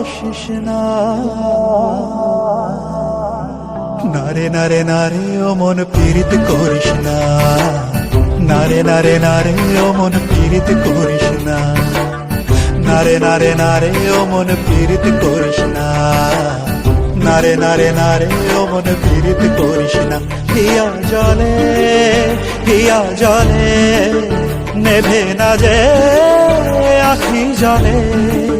ভালোবাসিস না। নারে নারে নারে, ও মন পীড়িত করিস না। নারে নারে নারে, ও মন পীড়িত করিস না। নারে নারে নারে, ও মন পীড়িত করিস না। নারে নারে নারে, ও মন পীড়িত করিস না। হিয়া জলে হিয়া জলে, নেভে না যে আখি জলে।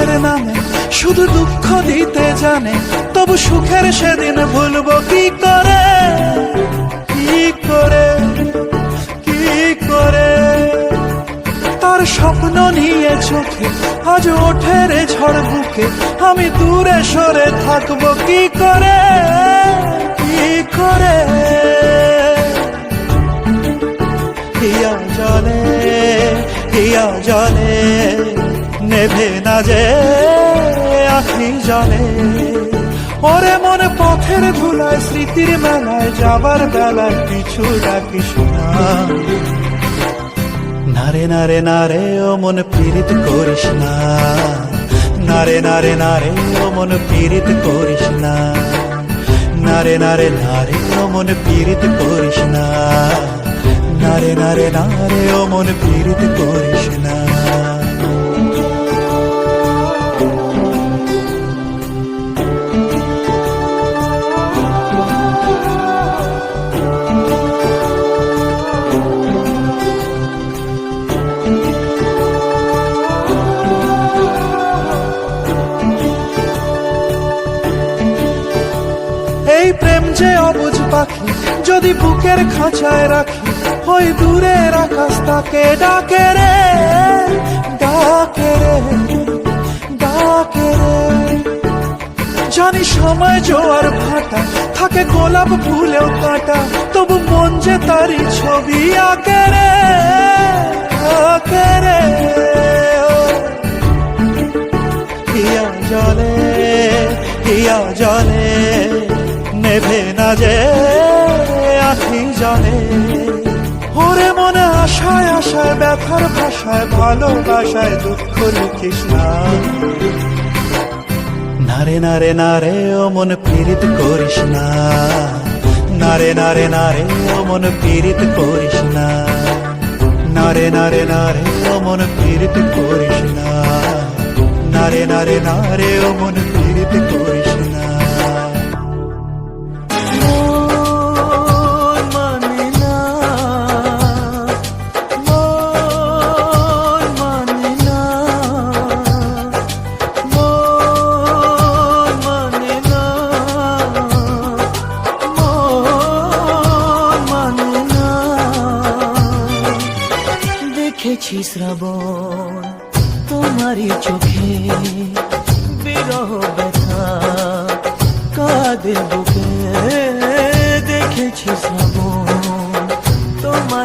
সুখের নামে, শুধু দুঃখ দিতে জানে, তবু সুখের সেদিন ভুলবো কি করে? কি করে? কি করে? তার স্বপ্ন নিয়ে চোখে আজ ওঠে রে ঝড় বুকে, আমি দূরে সরে থাকব কি করে? কি করে? জলে জলে। নেভে না যে আখি জলে ওরে মনে পথের ধুলায় স্মৃতির মেলায় যাবার বেলায় পিছু ডাকিস না নারে নারে নারে ও মন পীড়িত করিস না নারে নারে নারে ও মন পীড়িত করিস না নারে নারে নারে ও মন পীড়িত করিস না নারে নারে নারে ও মন পীড়িত করিস না যে অবুঝ পাখি যদি বুকের খাঁচায় রাখি, ওই দূরের আকাশ তাকে ডাকে রে ডাকে রে ডাকে রে। জানি সময় জোয়ার ভাটা, থাকে গোলাপ ফুলেও কাটা, তবু মন যে তারই ছবি আঁকে রে আঁকে রে। জলে, হিয়া জলে। নেভে না যে আখি জলে ওরে মনে আশায় আশায়, ব্যথার ভাষায়, ভালোবাসায় দুঃখ লিখিস না। নারে নারে নারে ও মন পীড়িত করিস না। নারে নারে নারে ও মন পীড়িত করিস না। নারে নারে নারে ও মন পীড়িত করিস না। নারে নারে নারে ও মন পীড়িত করিস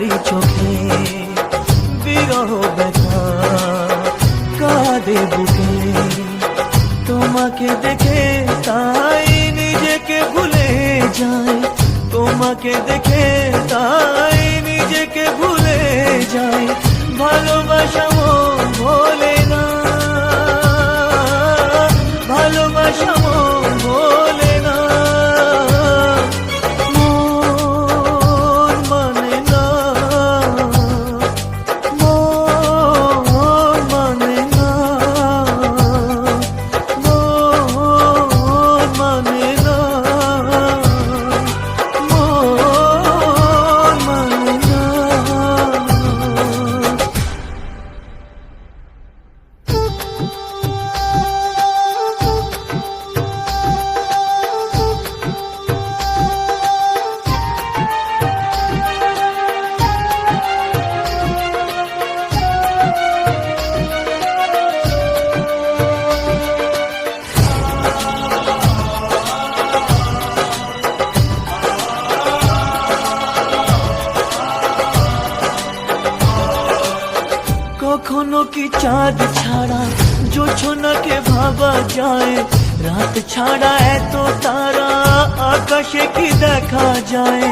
তোমারই চোখে কখনো কি চাঁদ ছাড়া? জোছনাকে ভাবা যায়। রাত ছাড়া এত তারা, আকাশে কি দেখা যায়?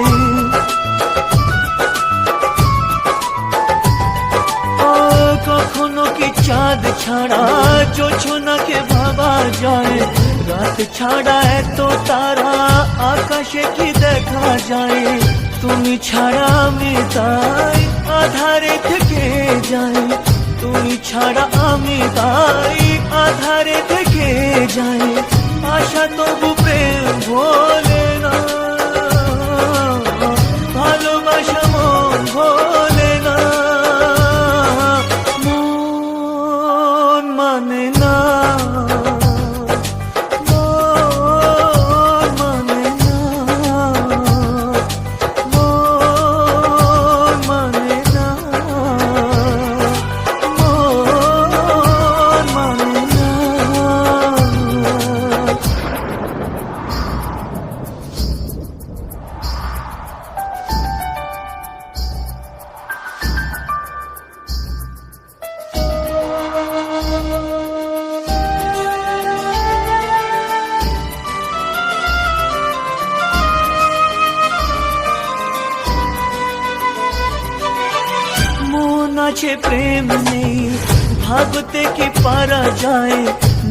কখনো কি চাঁদ ছাড়া? জোছনাকে ভাবা যায়। রাত ছাড়া এত তারা, আকাশে কি দেখা যায়? তুমি ছাড়া আমি তাই, আধারে থেকে যাই। তুমি ছাড়া আমি তাই আধারে থেকে যাই। আশা তবু প্রেম ভোলে আছে প্রেম নেই ভাবতে কি পারা যায়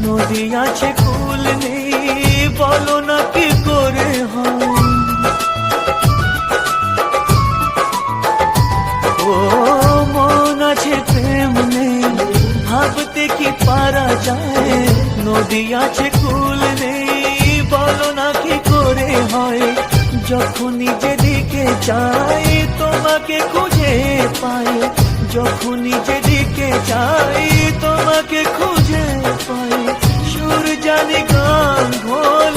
নদী আছে কুল নেই বলো না কি করে ও মন আছে প্রেম নেই ভাবতে কি পারা যায় নদী আছে কুল নেই বলো না কি করে হয় যখনই যেদিকে যাই তোমাকে খুঁজে পাই যখন যখনই দিকে যাই তোমাকে খুঁজে পাই। সুর জানি গান ভোলে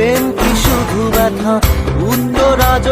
প্রেম কি শুধু ব্যথা? উত্তর আজ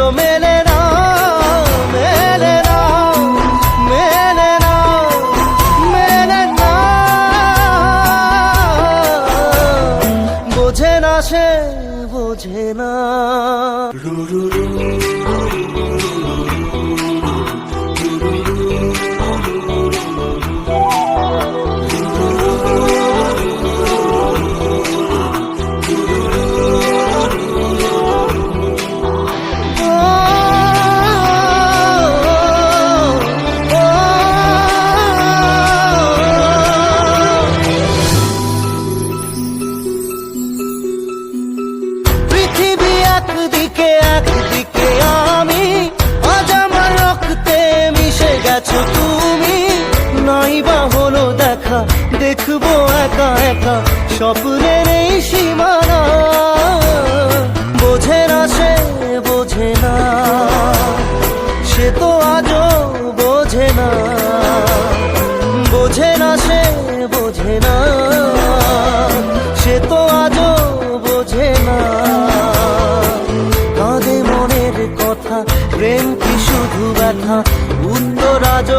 শুধু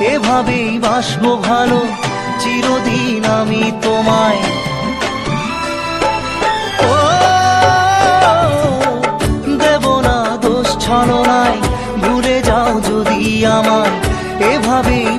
এভাবেই বাসবো ভালো, চিরদিন আমি তোমায়। ও, দেব না দোষ ছলনায়, ভুলে যাও যদি আমায়। এভাবেই